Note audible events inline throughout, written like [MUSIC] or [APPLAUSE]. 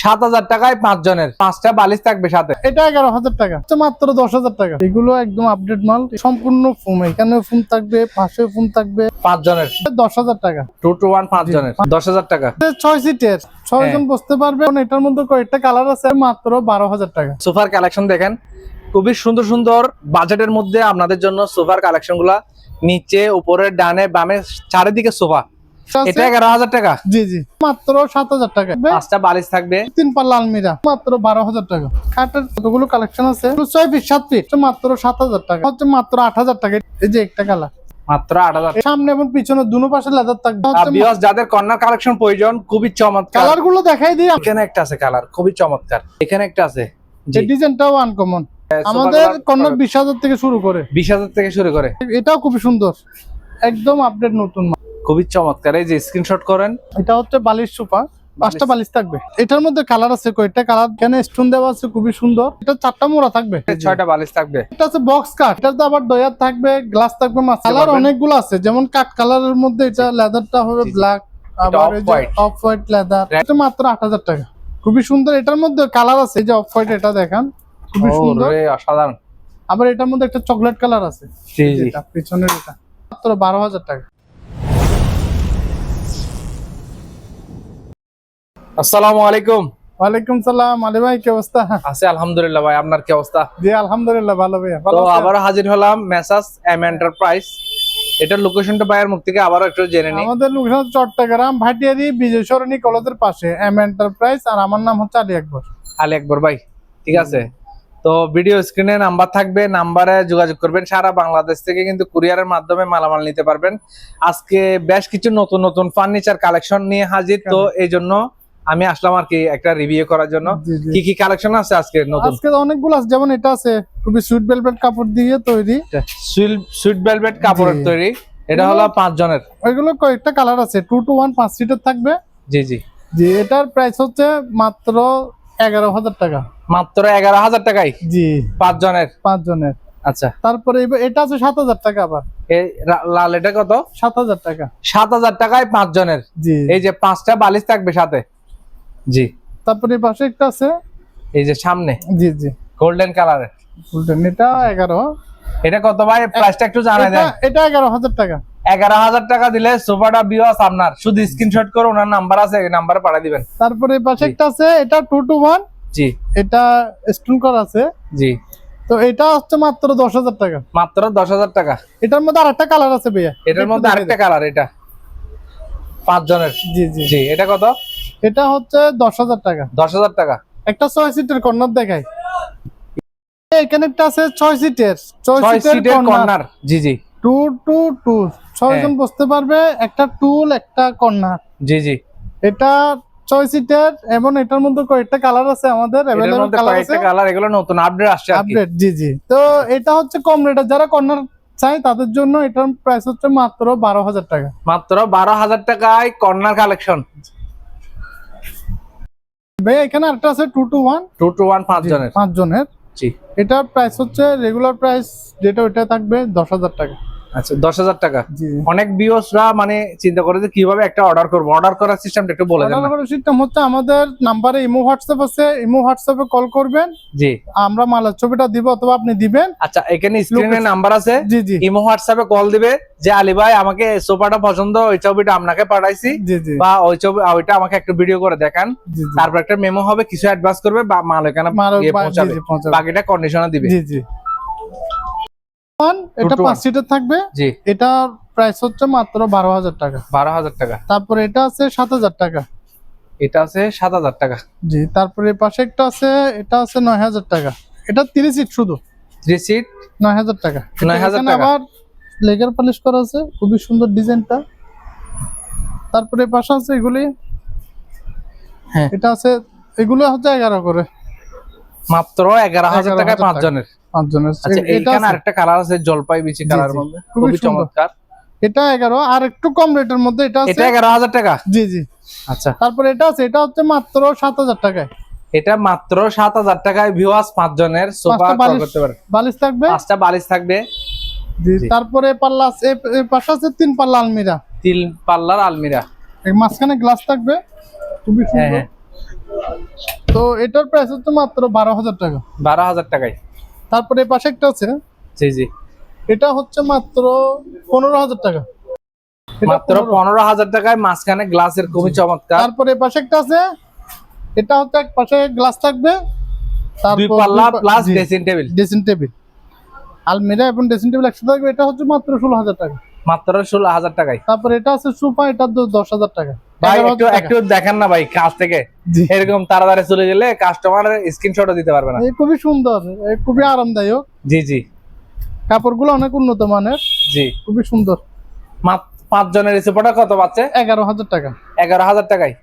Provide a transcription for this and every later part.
সাত হাজার টাকায় পাঁচ জনের পাঁচটা বালিশ থাকবে সাথে। এটা এগারো হাজার টাকা। মাত্র দশ হাজার টাকা। এগুলো একদম আপডেট মাল। সম্পূর্ণ ফোম এখানে ফোন থাকবে পাশে ফোন থাকবে। পাঁচ জনের দশ হাজার টাকা। টু টু ওয়ান পাঁচ জনের দশ হাজার টাকা। ছয় সিটের ছয়। জন বসতে পারবে। এটার মধ্যে কয়েকটা কালার আছে মাত্র বারো হাজার টাকা। সোফার কালেকশন দেখেন। খুবই সুন্দর সুন্দর বাজেটের মধ্যে আপনাদের জন্য সোফার কালেকশনগুলা নিচে উপরে ডানে বামে চারিদিকে সোফা। এটা এগারো হাজার টাকা। জি জি। মাত্র সাত হাজার টাকা। পাঁচটা বালিশ থাকবে। তিন পাল্লা আলমিরা মাত্র বারো হাজার টাকা। খাটের কতগুলো কালেকশন আছে? ছয় ফিট সাত ফিট মাত্র সাত হাজার টাকা। হচ্ছে মাত্র আট হাজার টাকা। এই যে একটা কালার মাত্র আট হাজার সামনে এবং পিছনে দুনো পাশে লেদার থাকবে। যাদের কর্নার কালেকশন প্রয়োজন খুবই চমৎকার। কালারগুলো দেখাই দিই। এখানে একটা আছে কালার খুবই চমৎকার। এখানে একটা আছে। জি। ডিজাইনটাও আনকমন আমাদের কর্নার বিশ হাজার থেকে শুরু করে। বিশ হাজার থেকে শুরু করে। এটাও খুবই সুন্দর। একদম আপডেট নতুন। খুবই চমৎকার এই যে স্ক্রিনশট করেন। এটা হচ্ছে বালিশ সোফা পাঁচটা বালিশ থাকবে। এটার মধ্যে কালার আছে কয়েকটা কালার এখানে স্টোন দেওয়া আছে খুবই সুন্দর। এটা চারটা মোড়া থাকবে। ছয়টা বালিশ থাকবে। এটা আছে বক্স কাট এটা তো আবার ডয়ার থাকবে গ্লাস থাকবে কালার অনেকগুলো আছে যেমন কাট কালারের মধ্যে এটা লেদারটা হবে। ব্ল্যাক আবার অফ হোয়াইট লেদার এটা মাত্র আট হাজার টাকা। খুবই সুন্দর এটার মধ্যে কালার আছে এই যে অফ হোয়াইট এটা দেখান। খুবই সুন্দর। অসাধারণ। আবার এটার মধ্যে একটা চকলেট কালার আছে। পিছনের এটা। মাত্র বারো হাজার টাকা। আসসালামু আলাইকুম। ওয়ালাইকুম সালাম। আলী ভাই কি অবস্থা? আছে আলহামদুলিল্লাহ ভাই আপনার কি অবস্থা? জি আলহামদুলিল্লাহ ভালো তো আবারও হাজির হলাম মেসাস এম এন্টারপ্রাইজ। এটার লোকেশনটা ভাইয়ের মুখ থেকে আবারও একটু জেনে নিই। আমাদের লোকেশন চট্টগ্রাম ভাটিয়ারি বিজয় সরণি কলেজের পাশে এম এন্টারপ্রাইজ আর আমার নাম হচ্ছে আলী আকবর। আলী আকবর ভাই ঠিক আছে? তো ভিডিও স্ক্রিনে নাম্বার থাকবে নাম্বারে যোগাযোগ করবেন। সারা বাংলাদেশ থেকে কিন্তু কুরিয়ারের মাধ্যমে মালামাল নিতে পারবেন। আজকে বেশ কিছু নতুন নতুন ফার্নিচার কালেকশন নিয়ে হাজির তো এই জন্য আমি আসলাম আর কি একটা রিভিউ করার জন্য। কি কি কালেকশন আছে আজকে নতুন? আজকে অনেকগুলো আছে যেমন এটা আছে খুবই সুইট ভেলভেট কাপড় দিয়ে তৈরি। সুইট ভেলভেট কাপড়ের তৈরি। এটা হলো পাঁচ জনের ওইগুলো কয়েকটা কালার আছে টু টু ওয়ান পাঁচ সিটের থাকবে। জি জি। জি এটার প্রাইস হচ্ছে মাত্র এগারো হাজার টাকা। মাত্র এগারো হাজার টাকায়? জি। পাঁচ জনের পাঁচ জনের আচ্ছা। তারপরে এটা আছে সাত হাজার টাকা আবার। এই লাল এটা কত? সাত হাজার টাকা। সাত হাজার টাকায় পাঁচ জনের জি। এই যে পাঁচটা বালিশ থাকবে সাথে? জি। তারপরে পাশে একটা আছে। এই যে সামনে। জি জি। গোল্ডেন কালারের ফুলটেন এটা এগারো। এটা কত ভাই? প্রাইসটা একটু জানাই দেন। এটা এগারো হাজার টাকা। এগারো হাজার টাকা দিলে সোফাটা বিওয়াস আপনার। শুধু স্ক্রিনশট করে ওনার নাম্বার আছে এই নাম্বারে পাঠিয়ে দিবেন। তারপরে পাশে একটা আছে এটা টু টু ওয়ান জি। এটা স্টোন করা আছে। জি। তো এটা হচ্ছে মাত্র দশ হাজার টাকা। মাত্র দশ হাজার টাকা। এটার মধ্যে আরেকটা কালার আছে ভাইয়া। এটার মধ্যে দেখে আরেকটা কালার এটা। পাঁচ জনের জি জি। জি এটা কত? এটা হচ্ছে দশ হাজার টাকা। দশ হাজার টাকা। একটা ছয় সিটের কর্নার দেখাই। এখানে একটা আছে ছয় সিটের ছয় সিটের কর্নার। জি জি। Two two two. ছয় জন হ্যাঁ। বসতে পারবে একটা টুল একটা কর্নার। জি জি। এটা ছয় সিটের এবং এটার মধ্যে কয়েকটা কালার আছে আমাদের কালার আছে। কালার এগুলো নতুন আপডেট আসছে আপডেট জি জি। তো এটা হচ্ছে কম রেটে যারা কর্নার চাই তাদের জন্য এটার প্রাইস হচ্ছে মাত্র বারো হাজার টাকা। মাত্র বারো হাজার টাকায় কর্নার কালেকশন ভাই এখানে আরেকটা আছে two two one two two one পাঁচ জনের পাঁচ জনের জি। এটার প্রাইস হচ্ছে রেগুলার প্রাইস যেটা ওইটা থাকবে দশ হাজার টাকা। আচ্ছা দশ হাজার টাকা। অনেক বিওসরা মানে চিন্তা করে যে কীভাবে একটা অর্ডার করব। অর্ডার করার সিস্টেমটা একটু বলে দেন করার সিস্টেম হচ্ছে আমাদের নাম্বারে ইমো হোয়াটসঅ্যাপ আছে। ইমো হোয়াটসঅ্যাপে কল করবেন। জি। আমরা মালের ছবিটা দিব অথবা আপনি দিবেন। আচ্ছা এখানে স্ক্রিনে নাম্বার আছে। জি জি। ইমো হোয়াটসঅ্যাপে কল দিবে যে আলী ভাই আমাকে সোফাটা পছন্দ ওই ছবিটা আপনাকে পাঠাইছি। বা ওই ছবি ওইটা আমাকে একটু ভিডিও করে দেখান। তারপর একটা মেমো হবে কিছু অ্যাডভান্স করবে বা মাল এখানে বাকিটা কন্ডিশনে দিবে। জি জি। এটা পাঁচ। সিটের থাকবে। জি। এটার প্রাইস হচ্ছে মাত্র বারো হাজার টাকা। বারো হাজার টাকা। তারপরে এটা আছে সাত হাজার টাকা। এটা আছে সাত হাজার টাকা। জি তারপরে পাশে একটা আছে এটা আছে নয় হাজার টাকা। এটা তিরিশ সিট শুধু। থ্রি সিট নয় হাজার টাকা। 9,000 এখানে টাকা। আবার লেগার পলিশ করা আছে খুবই সুন্দর ডিজাইনটা। তারপরে পাশে আছে এগুলি। হ্যাঁ। এটা আছে এগুলো হচ্ছে এগারো করে। মাত্র এগারো হাজার 11,000 টাকায় পাঁচ টাকা। জনের পাঁচজনের আচ্ছা এটা আরেকটা কালার আছে জলপাই বিচি কালার মধ্যে খুবই চমৎকার। এটা এগারো আর একটু কম রেটের মধ্যে এটা আছে। এটা এগারো হাজার টাকা? জি জি। আচ্ছা। তারপরে এটা আছে এটা হচ্ছে মাত্র সাত হাজার টাকায়। এটা মাত্র সাত হাজার টাকায় ভিউয়ার্স পাঁচ জনের সোফা বালিশ করতে পারে। বালিশ থাকবে? পাঁচটা বালিশ থাকবে। তারপরে পাল্লা পাশে আছে তিন পাল্লা আলমিরা। তিন পাল্লার আলমিরা। এই মাঝখানে গ্লাস থাকবে। খুবই হ্যাঁ সুন্দর। হ্যাঁ। তো এটার প্রাইস হচ্ছে মাত্র বারো হাজার টাকা। বারো হাজার টাকায়। তারপরে পাশে একটা আছে। জি জি। এটা হচ্ছে মাত্র পনেরো হাজার টাকা। মাত্র পনেরো। হাজার টাকায় মাঝখানে গ্লাসের খুবই চমৎকার। তারপরে পাশে একটা আছে। এটা হচ্ছে এক পাশে গ্লাস থাকবে। Plus dressing table dressing table আলমিরা এবং ড্রেসিং টেবিল একসাথে থাকবে। এটা হচ্ছে মাত্র ষোলো হাজার টাকা। মাত্র ষোলো হাজার টাকায়। তারপরে এটা আছে সুপা এটা দশ হাজার টাকা। ভাই একটু একটু দেখেন না ভাই কাছ থেকে। এরকম তাড়াতাড়ি চলে গেলে কাস্টমার স্ক্রিনশটও দিতে পারবে না। খুবই সুন্দর খুবই আরামদায়ক। জি জি। কাপড়গুলো অনেক উন্নত মানের। জি। খুবই সুন্দর। পাঁচ জনের কত পাচ্ছে? এগারো হাজার টাকা। এগারো হাজার টাকায়।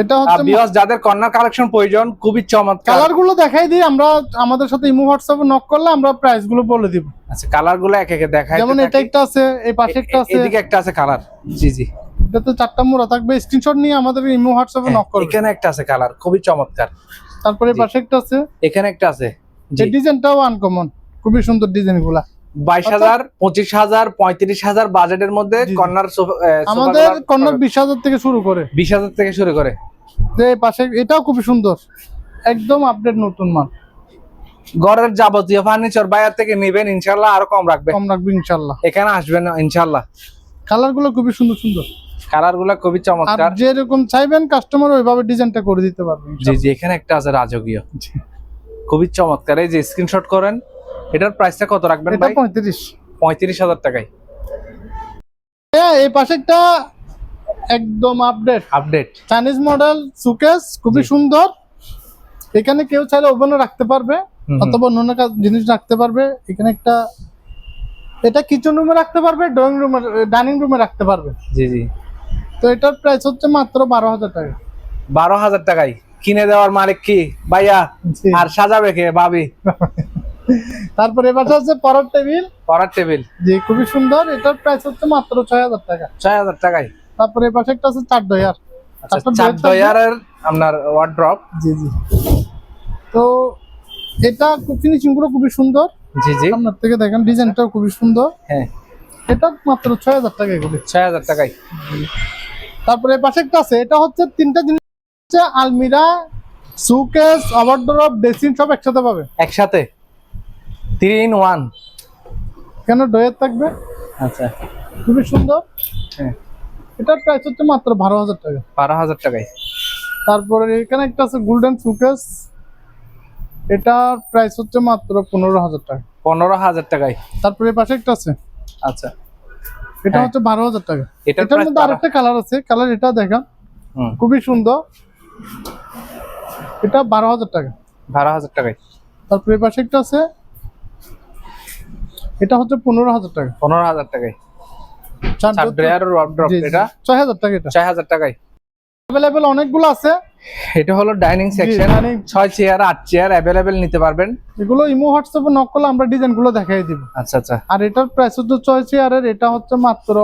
এটা হচ্ছে বিয়স যাদের কর্নার কালেকশন প্রয়োজন খুবই চমৎকার। কালারগুলো দেখাই দিই আমরা আমাদের সাথে ইমো হোয়াটসঅ্যাপে নক করলে আমরা প্রাইসগুলো বলে দিব। আচ্ছা কালারগুলো এক একে দেখাই যেমন এটা একটা আছে এই পাশে একটা আছে। এদিকে একটা আছে কালার জি জি। এটাতে চারটা মোড়া থাকবে। স্ক্রিনশট নিয়ে আমাদের ইমো হোয়াটসঅ্যাপে নক করবে এখানে একটা আছে কালার খুবই চমৎকার। তারপরে পাশে একটা আছে। এখানে একটা আছে। এই ডিজাইনটাও আনকমন খুবই সুন্দর ডিজাইনগুলা বাইশ হাজার পঁচিশ হাজার পঁয়ত্রিশ হাজার বাজেটের মধ্যে। কর্নার আমাদের কর্নার বিশ হাজার থেকে শুরু করে। বিশ হাজার থেকে শুরু করে। যে পাশে এটাও খুবই সুন্দর। একদম আপডেট নতুন মাল। ঘরের যাবতীয় ফার্নিচার বাইরে থেকে নিবেন ইনশাল্লাহ আরও কম রাখবে। কম রাখবে ইনশাল্লাহ এখানে আসবেন ইনশাল্লাহ কালারগুলো খুবই সুন্দর সুন্দর। কালারগুলা খুবই চমৎকার। যেরকম চাইবেন কাস্টমার ওইভাবে ডিজাইনটা করে দিতে পারবে জি জি এখানে একটা আছে রাজকীয়। খুবই চমৎকার। এই যে স্ক্রিনশট করেন এটার প্রাইসটা কত রাখবেন ভাই? পঁয়ত্রিশ। পঁয়ত্রিশ হাজার টাকায়। হ্যাঁ এই পাশে একটা একদম update update Chinese model showcase খুবই সুন্দর। এখানে কেউ চাইলে ওভেনও রাখতে পারবে। অথবা অন্য জিনিস রাখতে পারবে। এখানে একটা এটা কিচেন রুমে রাখতে পারবে ড্রয়িং রুমে ডাইনিং রুমে রাখতে পারবে। জি জি। তো এটার প্রাইস হচ্ছে মাত্র বারো হাজার টাকা। বারো হাজার টাকায়। কিনে দেওয়ার মালিক কি? ভাইয়া আর সাজাবে কে? ভাবি। তারপরে এবার হচ্ছে পরার টেবিল। পরার টেবিল। যে খুবই সুন্দর। এটার প্রাইস হচ্ছে মাত্র ছয় হাজার টাকা। ছয় হাজার টাকায়। তারপরে এ পাশে একটা আছে চার ডয়ার। আচ্ছা চার ডয়ারের আপনার ওয়ার্ড্রপ জি জি। তো এটা ফিনিশিংগুলো খুবই সুন্দর। জি জি। আপনার থেকে দেখেন ডিজাইনটাও খুবই সুন্দর। হ্যাঁ। এটা মাত্র ছয় হাজার টাকা এগুলি। ছয় হাজার টাকায়। তারপরে পাশে একটা আছে এটা হচ্ছে তিনটা জিনিস হচ্ছে আলমিরা সুকেস ওভারড্রপ ড্রেসিং সব একসাথে পাবে। একসাথে? থ্রি ইন ওয়ান কেন ডয়ের থাকবে? আচ্ছা। খুবই সুন্দর। হ্যাঁ। এটার প্রাইস হচ্ছে মাত্র বারো হাজার টাকা। বারো হাজার টাকায়। তারপরে এখানে একটা আছে গোল্ডেন সুকেস এটার প্রাইস হচ্ছে মাত্র পনেরো হাজার টাকা। পনেরো হাজার টাকায়। তারপরে পাশে একটা আছে। আচ্ছা। এটা হ্যাঁ। হচ্ছে বারো হাজার টাকা। এটার মধ্যে আরেকটা কালার আছে। কালার এটা দেখা খুবই সুন্দর। এটা বারো হাজার টাকা। বারো হাজার টাকায়। তারপরে পাশে একটা আছে। এটা হচ্ছে পনেরো হাজার টাকা। পনেরো হাজার টাকায়। ছয় হাজার টাকা ছয় হাজার টাকায়। অ্যাভেলেবেল অনেকগুলো আছে। এটা হলো ডাইনিং সেকশন ছয় চেয়ার আট চেয়ার অ্যাভেলেবেল নিতে পারবেন। এগুলো ইমো হোয়াটসঅ্যাপে নক করলে আমরা ডিজাইনগুলো দেখাই দিব। আচ্ছা আচ্ছা। আর এটার প্রাইস হচ্ছে ছয় চেয়ারের এটা হচ্ছে মাত্র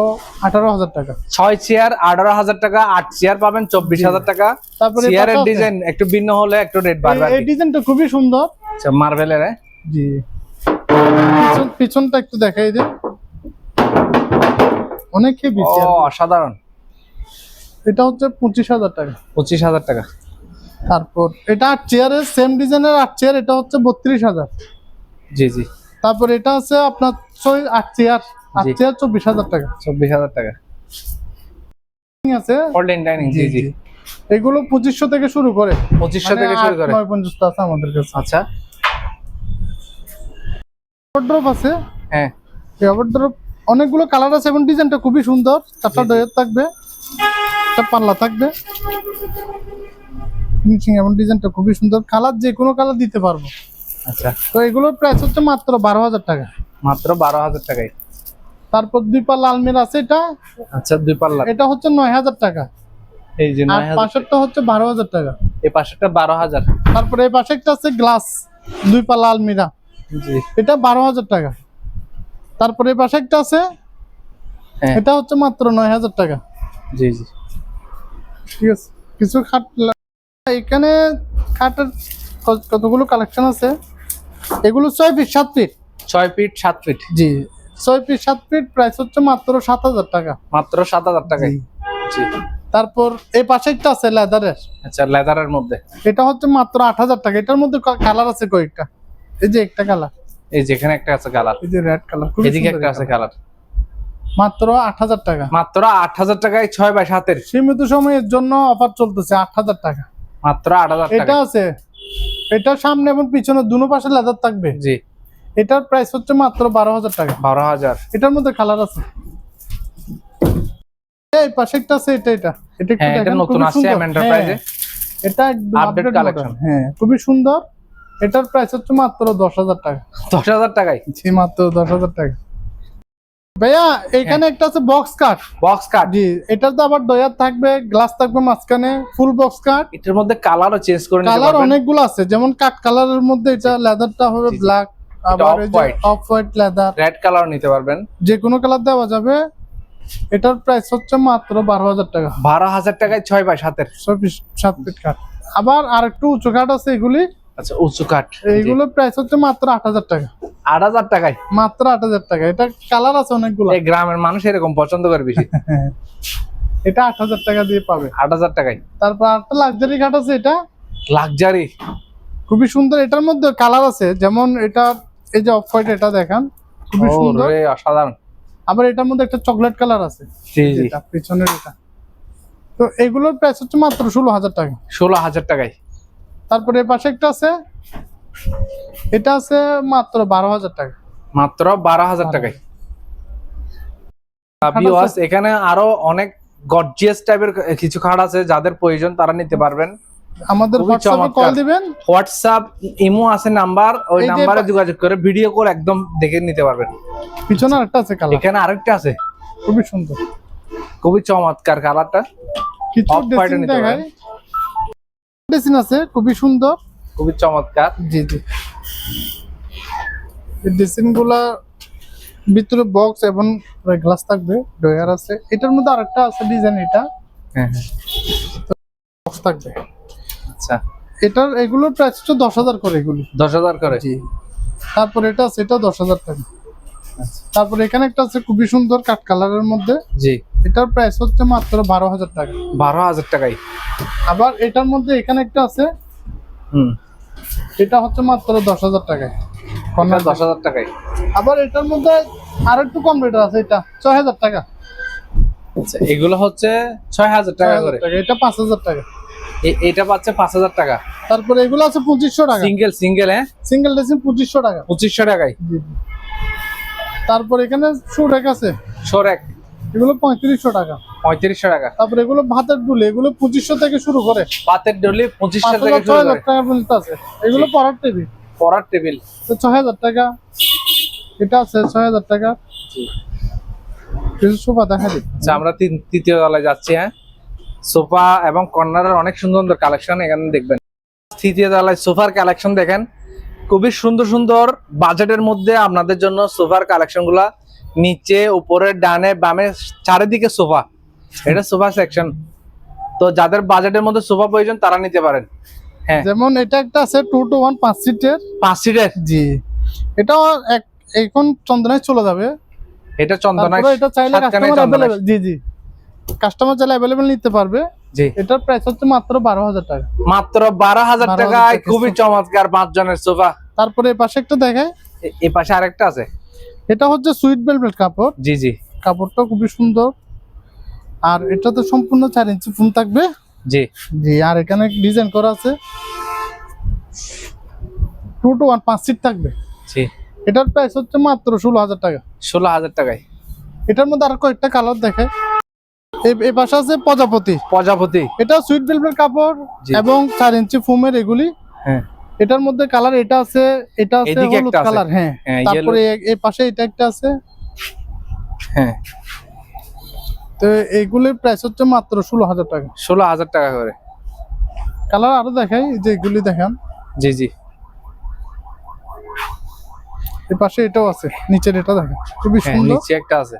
আঠারো হাজার টাকা। ছয় চেয়ার আঠারো হাজার টাকা আট চেয়ার পাবেন চব্বিশ হাজার টাকা। তারপরে চেয়ারের ডিজাইন একটু ভিন্ন হলে একটু রেট বাড়বে এই- ডিজাইনটা খুবই সুন্দর। মার্বেলের হ্যাঁ? জি। পিছনটা একটু দেখাই দে অনেক অসাধারণ। এটা হচ্ছে পঁচিশ হাজার টাকা। পঁচিশ হাজার টাকা। তারপর এটা আট চেয়ারের সেম ডিজাইনের আট চেয়ার এটা হচ্ছে বত্রিশ হাজার। জি জি। তারপর এটা আছে আপনার ছয় আট চেয়ার আট চেয়ার চব্বিশ হাজার টাকা। চব্বিশ হাজার টাকা। আছে? হোল্ডিং ডাইনিং জি জি এগুলো পঁচিশশো থেকে শুরু করে। পঁচিশশো মানে থেকে শুরু করে। নয় পর্যন্ত আছে আমাদের কাছে। আচ্ছা। ওয়ার্ড্রপ আছে। হ্যাঁ। এই ওয়ার্ড্রপ অনেকগুলো কালার আছে এবং ডিজাইনটা খুবই সুন্দর। চারটা ডয়ের থাকবে। একটা পাল্লা থাকবে। ফিনিশিং এবং ডিজাইনটা খুবই সুন্দর। কালার যে কোনো কালার দিতে পারব। আচ্ছা। তো এগুলোর প্রাইস হচ্ছে মাত্র বারো হাজার টাকা। মাত্র বারো হাজার টাকায়। তারপর দুই পাল্লা আলমিরা আছে এটা। আচ্ছা দুই পাল্লা। এটা হচ্ছে নয় হাজার টাকা। এই যে নয় পাশেরটা হচ্ছে বারো হাজার টাকা। এই পাশেরটা বারো হাজার। তারপরে এই পাশে একটা আছে গ্লাস দুই পাল্লা আলমিরা। জি। এটা বারো হাজার টাকা। তারপরে এই পাশে একটা আছে হ্যাঁ। এটা হচ্ছে মাত্র নয় হাজার টাকা। জি জি। ঠিক আছে। কিছু খাট এখানে খাটের কতগুলো কালেকশন আছে? এগুলো ছয় ফিট সাত ফিট ছয় ফিট সাত ফিট জি। ছয় ফিট সাত ফিট প্রাইস হচ্ছে মাত্র সাত হাজার টাকা। মাত্র সাত হাজার টাকায়। জি। তারপর এই পাশে একটা আছে লেদারের আচ্ছা লেদারের মধ্যে। এটা হচ্ছে মাত্র আট হাজার টাকা। এটার মধ্যে কালার আছে কয়েকটা। এই যে একটা কালার এই যেখানে একটা আছে কালার এই যে রেড কালার এদিকে একটা আছে কালার মাত্র আট হাজার টাকা। মাত্র আট হাজার টাকায় ছয় বাই সাতের। সীমিত সময়ের জন্য অফার চলতেছে আট হাজার টাকা। মাত্র আট হাজার এটা আছে। এটা সামনে এবং পিছনে দুনো পাশে লেদার থাকবে। জি। এটার প্রাইস হচ্ছে মাত্র বারো হাজার টাকা। বারো হাজার। এটার মধ্যে কালার আছে। এই পাশে একটা আছে এটা এটা। এটা হ্যাঁ এটা নতুন খুবই আসছে সুন্দর। এন্টারপ্রাইজে হ্যাঁ, এটা আপডেট কালেকশন হ্যাঁ খুবই সুন্দর। এটার প্রাইস হচ্ছে মাত্র দশ হাজার টাকা। দশ হাজার টাকায়। জি মাত্র দশ হাজার টাকা। ভাইয়া এখানে হ্যাঁ। একটা আছে বক্স কাট বক্স কাট জি এটার তো আবার ডয়ার থাকবে গ্লাস থাকবে মাঝখানে ফুল বক্স কাট এটার মধ্যে কালারও চেঞ্জ করে কালার অনেকগুলো আছে যেমন কাট কালারের মধ্যে এটা লেদারটা হবে। ব্ল্যাক আবার। Off white leather red colour নিতে পারবেন। যে কোনো কালার দেওয়া যাবে। এটার প্রাইস হচ্ছে মাত্র বারো হাজার টাকা। বারো হাজার টাকায় ছয় বাই সাতের। চব্বিশ সাত ফিট কাঠ আবার আর একটু উঁচু কাঠ আছে এগুলি। আচ্ছা উঁচু কাঠ। এইগুলোর প্রাইস হচ্ছে মাত্র আট হাজার টাকা। আট হাজার টাকায়? মাত্র আট হাজার টাকা। এটা কালার আছে অনেকগুলো। এই গ্রামের মানুষ এরকম পছন্দ করে বেশি। [LAUGHS] এটা আট হাজার টাকা দিয়ে পাবে। আট হাজার টাকায়? তারপর আরেকটা লাক্সারি কাঠ আছে এটা। লাক্সারি খুবই সুন্দর। এটার মধ্যে কালার আছে। যেমন এটা এই যে অফ হোয়াইট এটা দেখান। খুবই সুন্দর। অসাধারণ। আবার এটার মধ্যে একটা চকলেট কালার আছে। যেটা পিছনের এটা। তো এগুলোর প্রাইস হচ্ছে মাত্র ষোলো হাজার টাকা। ষোলো হাজার টাকায়। তারপরে এর পাশে একটা আছে। এটা আছে মাত্র বারো হাজার টাকা। মাত্র বারো হাজার টাকায়। এখানে আরও অনেক গর্জিয়াস টাইপের কিছু খাট আছে যাদের প্রয়োজন তারা নিতে পারবেন। আমাদের হোয়াটসঅ্যাপে কল দিবেন। হোয়াটসঅ্যাপ ইমো আছে নাম্বার ওই নাম্বারে যোগাযোগ করে ভিডিও কল একদম দেখে নিতে পারবেন। পিছনে আরেকটা আছে কালার এখানে আরেকটা আছে। খুবই সুন্দর। খুবই চমৎকার কালারটা কিছু Off ড্রেসিং আছে খুবই সুন্দর। খুবই চমৎকার। জি জি। এই ড্রেসিংগুলা ভিতরে বক্স এবং গ্লাস থাকবে ডয়ার আছে। এটার মধ্যে আরেকটা আছে ডিজাইন এটা। হ্যাঁ হ্যাঁ। বক্স থাকবে। আচ্ছা। এটার এগুলোর প্রাইস হচ্ছে দশ হাজার করে এগুলি। দশ হাজার করে? জি। তারপর এটা আছে এটা দশ হাজার টাকা। আচ্ছা। তারপর এখানে একটা আছে খুবই সুন্দর কাঠ কালারের মধ্যে। জি। এটার প্রাইস হচ্ছে মাত্র বারো হাজার টাকা। বারো হাজার টাকাই আবার এটার মধ্যে এখানে একটা আছে। হুম। এটা হচ্ছে মাত্র দশ হাজার টাকায়। এটা দশ হাজার টাকায়। আবার এটার মধ্যে আর একটু কম রেট আছে এটা ছয় হাজার টাকা। আচ্ছা এগুলো হচ্ছে ছয় হাজার টাকা করে। এটা পাঁচ হাজার টাকা। এটা পাচ্ছে পাঁচ হাজার টাকা। তারপরে এগুলো আছে পঁচিশশো টাকা। সিঙ্গেল সিঙ্গেল হ্যাঁ? সিঙ্গেল ড্রেসিং পঁচিশশো টাকা। পঁচিশশো টাকায়। তারপর এখানে শু রেক আছে। সরেক এগুলো পঁয়ত্রিশশো টাকা। পঁয়ত্রিশশো টাকা। তারপরে এগুলো ভাতের ডুলে এগুলো পঁচিশশো থেকে শুরু করে। পাতের ডলি পঁচিশশো থেকে শুরু করে। টাকা পর্যন্ত আছে। এগুলো পড়ার টেবিল। পড়ার টেবিল। ছয় হাজার টাকা। এটা আছে ছয় হাজার টাকা। কিছু সোফা দেখা আচ্ছা আমরা তৃতীয় তলায় যাচ্ছি হ্যাঁ? সোফা এবং কর্নারের অনেক সুন্দর সুন্দর কালেকশন এখানে দেখবেন। তৃতীয় তলায় সোফার কালেকশন দেখেন। খুবই সুন্দর সুন্দর বাজেটের মধ্যে আপনাদের জন্য সোফার কালেকশনগুলা নিচে উপরে ডানে বামে চারিদিকে সোফা। এটা সোফা সেকশন তো যাদের বাজেটের মধ্যে সোফা প্রয়োজন তারা নিতে পারেন। হ্যাঁ। যেমন এটা একটা আছে টু টু ওয়ান পাঁচ সিটের পাঁচ সিটের জি। এটাও এখন চন্দনায় চলে যাবে। এটা চন্দনা তারপরে এটা চাইলে কাস্টমার জি জি। কাস্টমার চাইলে অ্যাভেলেবেল নিতে পারবে। জি। এটার প্রাইস হচ্ছে মাত্র বারো হাজার টাকা। মাত্র বারো হাজার টাকায় খুবই চমৎকার পাঁচ জনের সোফা। তারপরে এই পাশে একটা দেখায় এই পাশে আরেকটা আছে। এটা হচ্ছে সুইট বেলভেট কাপড়। জি জি। কাপড়টা খুবই সুন্দর। আর এটা তো সম্পূর্ণ চার ইঞ্চি ফোন থাকবে। জি। জি আর এখানে ডিজাইন করা আছে। টু টু ওয়ান পাঁচ সিট থাকবে। জি। এটার প্রাইস হচ্ছে মাত্র ষোলো হাজার টাকা। ষোলো হাজার টাকায়। এটার মধ্যে আর কয়েকটা কালার দেখে। এই পাশে আছে প্রজাপতি। প্রজাপতি। এটা সুইট বেলভেট কাপড় এবং চার ইঞ্চি ফোমের এগুলি। হ্যাঁ। এটার মধ্যে কালার এটা আছে এটা আছে হলুদ কালার হ্যাঁ। হ্যাঁ, তারপরে এই পাশে এটা একটা আছে। হ্যাঁ। তো এইগুলির প্রাইস হচ্ছে মাত্র ষোলো হাজার টাকা। ষোলো হাজার টাকা করে। কালার আরও দেখাই যে এগুলি দেখান। জি জি। এই পাশে এটাও আছে নিচের এটা দেখেন। খুবই হ্যাঁ সুন্দর। নিচে একটা আছে।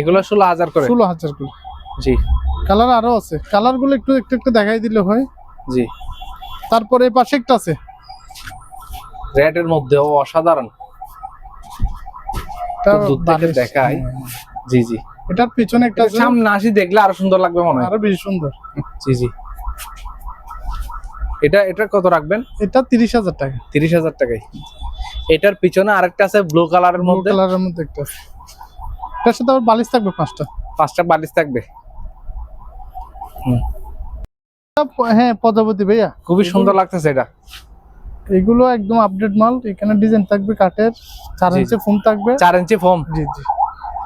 এগুলো ষোলো হাজার করে। ষোলো হাজার করে। জি। কালার আরও আছে। কালারগুলো একটু একটু একটু দেখাই দিলে হয়। জি। তারপরে এই পাশে একটা আছে। রেটের মধ্যেও অসাধারণ। জি জি। এটার পিছনে একটা সামনে আসি দেখলে আরও সুন্দর লাগবে মনে হয়। আরও বেশি সুন্দর। জি জি। এটা এটা কত রাখবেন? এটা তিরিশ হাজার টাকা। তিরিশ হাজার টাকায়। এটার পিছনে আরেকটা আছে ব্লু কালারের মধ্যে। কালারের মধ্যে একটা আছে। এটার সাথে আবার বালিশ থাকবে পাঁচটা। পাঁচটা বালিশ থাকবে। হুম, হ্যাঁ প্রজাপতি ভাইয়া। খুবই সুন্দর লাগতেছে এটা। এগুলো একদম আপডেট মাল এখানে ডিজাইন থাকবে কাঠের চার। ইঞ্চি ফোন থাকবে। চার ইঞ্চি ফোম জি জি।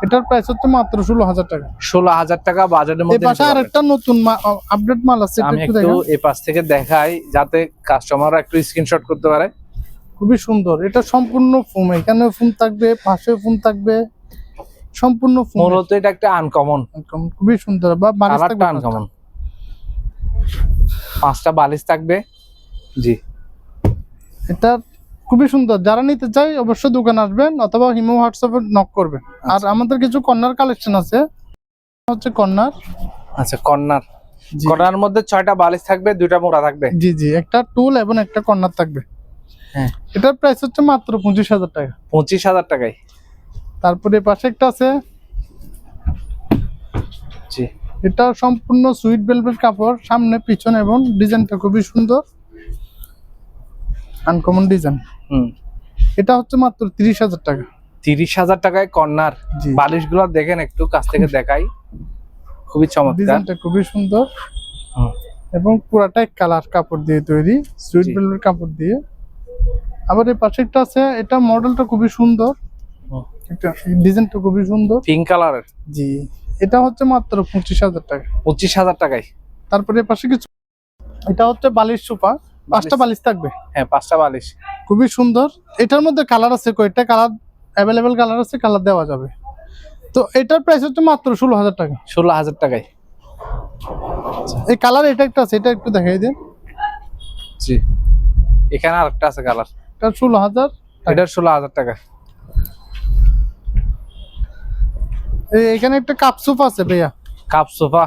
এটার প্রাইস হচ্ছে মাত্র ষোলো হাজার টাকা। ষোলো হাজার টাকা বাজেটের এই মধ্যে পাশে আর একটা নতুন আপডেট মাল আছে আমি একটু এই পাশ থেকে দেখাই যাতে কাস্টমাররা একটু স্ক্রিনশট করতে পারে। খুবই সুন্দর। এটা সম্পূর্ণ ফোম এখানে ফোম থাকবে পাশে ফোম থাকবে সম্পূর্ণ ফোম মূলত এটা একটা আনকমন খুবই সুন্দর বা। আনকমন পাঁচটা বালিশ থাকবে। জি। এটা খুবই সুন্দর। যারা নিতে চাই অবশ্যই দোকান আসবেন অথবা হিমো হোয়াটসঅ্যাপে নক করবেন। আর আচ্ছা। আমাদের কিছু কর্নার কালেকশন আছে। হচ্ছে কর্নার। আচ্ছা কর্নার। কর্নার মধ্যে ছয়টা বালিশ থাকবে দুইটা মোড়া থাকবে। জি জি একটা টুল এবং একটা কর্নার থাকবে। হ্যাঁ। এটার প্রাইস হচ্ছে মাত্র পঁচিশ হাজার টাকা। পঁচিশ হাজার টাকায়। তারপরে পাশে একটা আছে। জি। এটা সম্পূর্ণ সুইট ভেলভেট কাপড় সামনে পিছনে এবং ডিজাইনটা খুবই সুন্দর। আনকমন ডিজাইন হুম। এটা হচ্ছে মাত্র তিরিশ হাজার টাকা। তিরিশ হাজার টাকায় কর্নার। বালিশগুলো দেখেন একটু কাছ থেকে দেখাই। খুবই চমৎকার। ডিজাইনটা খুবই সুন্দর। এবং পুরাটাই কালার কাপড় দিয়ে তৈরি সুইট জি। ভেলভেট কাপড় দিয়ে। আবার এই পাশে একটা আছে এটা মডেলটা খুবই সুন্দর। ডিজাইনটা খুবই সুন্দর। পিঙ্ক কালারের। জি। এটা হচ্ছে মাত্র পঁচিশ হাজার টাকা। পঁচিশ হাজার টাকায়। তারপরে পাশে কিছু এটা হচ্ছে বালিশ সোফা। পাঁচটা বালিশ থাকবে। হ্যাঁ পাঁচটা বালিশ। খুবই সুন্দর। এটার মধ্যে কালার আছে কয়েকটা কালার অ্যাভেলেবেল কালার আছে কালার দেওয়া যাবে। তো এটার প্রাইস হচ্ছে মাত্র ষোলো হাজার টাকা। ষোলো হাজার টাকায়। এই কালার এটা একটা আছে এটা একটু দেখাই দিন। জি। এখানে আরেকটা আছে কালার এটা ষোলো হাজার। এটা ষোলো হাজার টাকা এই- এখানে একটা কাপ সোফা আছে ভাইয়া। কাপ সোফা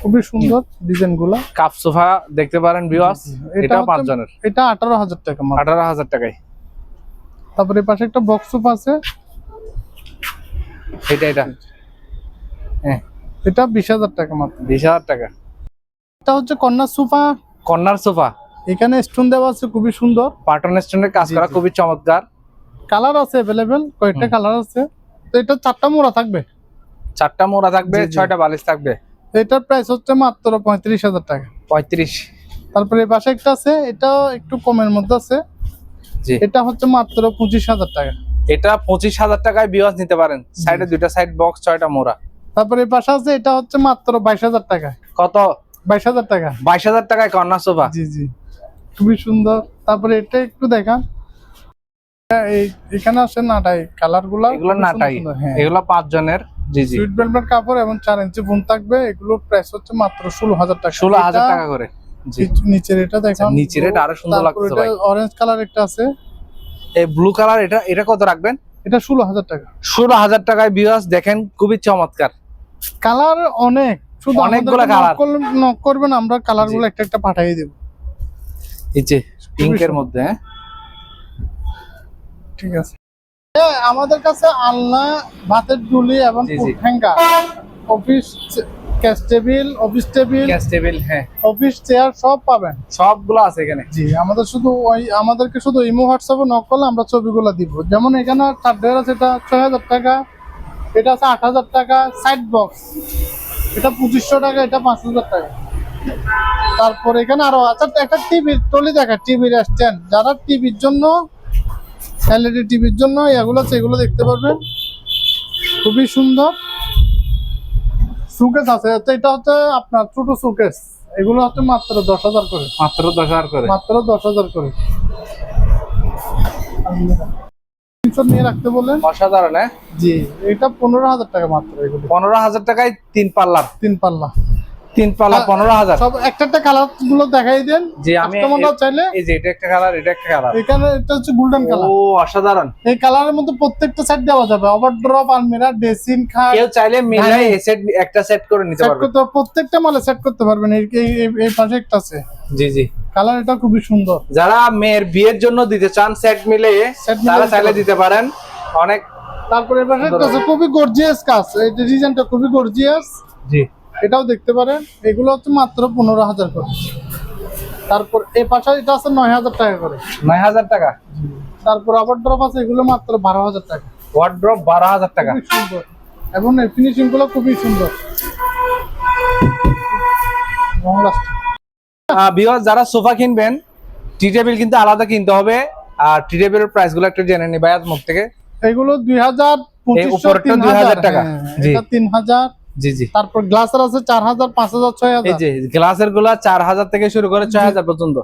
খুবই সুন্দর ডিজাইনগুলা কাপ সোফা দেখতে পারেন বিওয়াস এটা পাঁচ জনের এটা আঠারো হাজার টাকা। আঠারো হাজার টাকায়। তারপরে পাশে একটা বক্স সোফা আছে। এটা এটা। হ্যাঁ এটা বিশ হাজার টাকা মাত্র। বিশ হাজার টাকা। এটা হচ্ছে কন্যা সোফা কর্নার সোফা এখানে স্টোন দেওয়া আছে খুবই সুন্দর। পাটন স্টোনের কাজ করা খুবই চমৎকার। কালার আছে অ্যাভেলেবেল কয়েকটা কালার আছে। তো এটা চারটা মোড়া থাকবে। চারটা মোড়া থাকবে। ছয়টা বালিশ থাকবে। এটার প্রাইস হচ্ছে মাত্র পঁয়ত্রিশ হাজার টাকা। পঁয়ত্রিশ। তারপরে এই পাশে একটা আছে এটা একটু কমের মধ্যে আছে। এটা হচ্ছে মাত্র পঁচিশ হাজার টাকা। এটা পঁচিশ হাজার টাকায় বিওয়াস নিতে পারেন। সাইডে দুইটা সাইড বক্স ছয়টা মোড়া। তারপরে এই পাশে আছে এটা হচ্ছে মাত্র বাইশ হাজার টাকা। কত? বাইশ হাজার টাকা। বাইশ হাজার টাকায় কর্নার সোফা। জি জি। খুবই সুন্দর। তারপরে এটা একটু দেখান। এখানে আছে নাটাই কালারগুলা এগুলো নাটাই হ্যাঁ। এগুলো পাঁচ জনের জি। জি সুইট ভেলভেট কাপড় এবং চার ইঞ্চি বোন থাকবে এগুলোর প্রাইস হচ্ছে মাত্র ষোলো হাজার টাকা। ষোলো হাজার টাকা করে নিচের এটা দেখান। আচ্ছা, নিচের এটা আরও সুন্দর ভাই। অরেঞ্জ কালার একটা আছে। এই ব্লু কালার এটা এটা কত রাখবেন? এটা ষোলো হাজার টাকা। ষোলো হাজার টাকায় বিওয়াস দেখেন খুবই চমৎকার। কালার অনেক শুধু অনেকগুলো করলে- knock করবেন আমরা কালারগুলো একটা একটা পাঠিয়ে দেব। এই যে পিঙ্কের মধ্যে হ্যাঁ? ঠিক আছে। আমাদের কাছে আলনা ভাতের ডুলি এবং। ঠেঙ্গা office cash table office table gas table হ্যাঁ। অফিস চেয়ার সব পাবেন। সবগুলো আছে এখানে। জি আমাদের শুধু ওই আমাদেরকে শুধু ইমো হোয়াটসঅ্যাপে নক করলে আমরা ছবিগুলো দিব। যেমন এখানে চার্জার আছে এটা ছয় হাজার টাকা এটা আছে আট হাজার টাকা সাইড বক্স। এটা পঁচিশশো টাকা এটা পাঁচ হাজার টাকা। তারপর এখানে আরও আচ্ছা একটা টিভির টলি দেখা টিভির স্ট্যান্ড। যারা টিভির জন্য এলইডি টিভির জন্য এগুলো আছে এগুলো দেখতে পারবেন খুবই সুন্দর। সুকেস আছে এটা হচ্ছে আপনার ছোট সুকেস এগুলো হচ্ছে মাত্র দশ হাজার করে। মাত্র দশ হাজার করে। মাত্র দশ হাজার করে। নিয়ে রাখতে বললেন অসাধারণ জি এটা পনেরো হাজার টাকা মাত্র এগুলো। পনেরো হাজার টাকায় তিন পাল্লা। তিন পাল্লা। তিন পাল্লা পনেরো হাজার। সব একটা একটা কালারগুলো দেখাই দেন। জি আমি চাইলে এই যে এটা একটা কালার এটা একটা কালার এখানে এটা হচ্ছে গোল্ডেন কালার ও অসাধারণ। এই কালারের মধ্যে প্রত্যেকটা সেট দেওয়া যাবে। ওভারড্রপ আলমিরা ড্রেসিং খাট কেউ চাইলে মিলাই এই সেট একটা সেট করে নিতে পারবে। করতে প্রত্যেকটা মালে সেট করতে পারবেন। এই এই- পাশে একটা আছে। জি জি। কালার এটা খুবই সুন্দর। যারা মেয়ের বিয়ের জন্য দিতে চান সেট মিলে তারা চাইলে দিতে পারেন। অনেক তারপরে এবার খুবই গর্জিয়াস কাজ। এই ডিজাইনটা খুবই গর্জিয়াস জি। এটাও দেখতে পারেন। এগুলো হচ্ছে মাত্র পনেরো হাজার করে। তারপর এই পাশে এটা আছে নয় হাজার টাকা করে। নয় হাজার টাকা? তারপর আবার ড্রপ আছে এগুলো মাত্র বারো হাজার টাকা। ওয়ার্ড্রপ বারো হাজার টাকা। সুন্দর। এবং ফিনিশিংগুলো খুবই সুন্দর। বিওয়ার যারা সোফা কিনবেন টি টেবিল কিন্তু আলাদা কিনতে হবে। আর টি টেবিলের প্রাইসগুলো একটু জেনে নি ভাইয়ার মুখ থেকে। এগুলো দুই হাজার উপরটা তিন 2000 হাজার টাকা। তিন হাজার জি জি। তারপর গ্লাসের আছে চার হাজার পাঁচ হাজার ছয় হাজার। গ্লাসেরগুলা চার হাজার থেকে শুরু করে ছয় হাজার পর্যন্ত।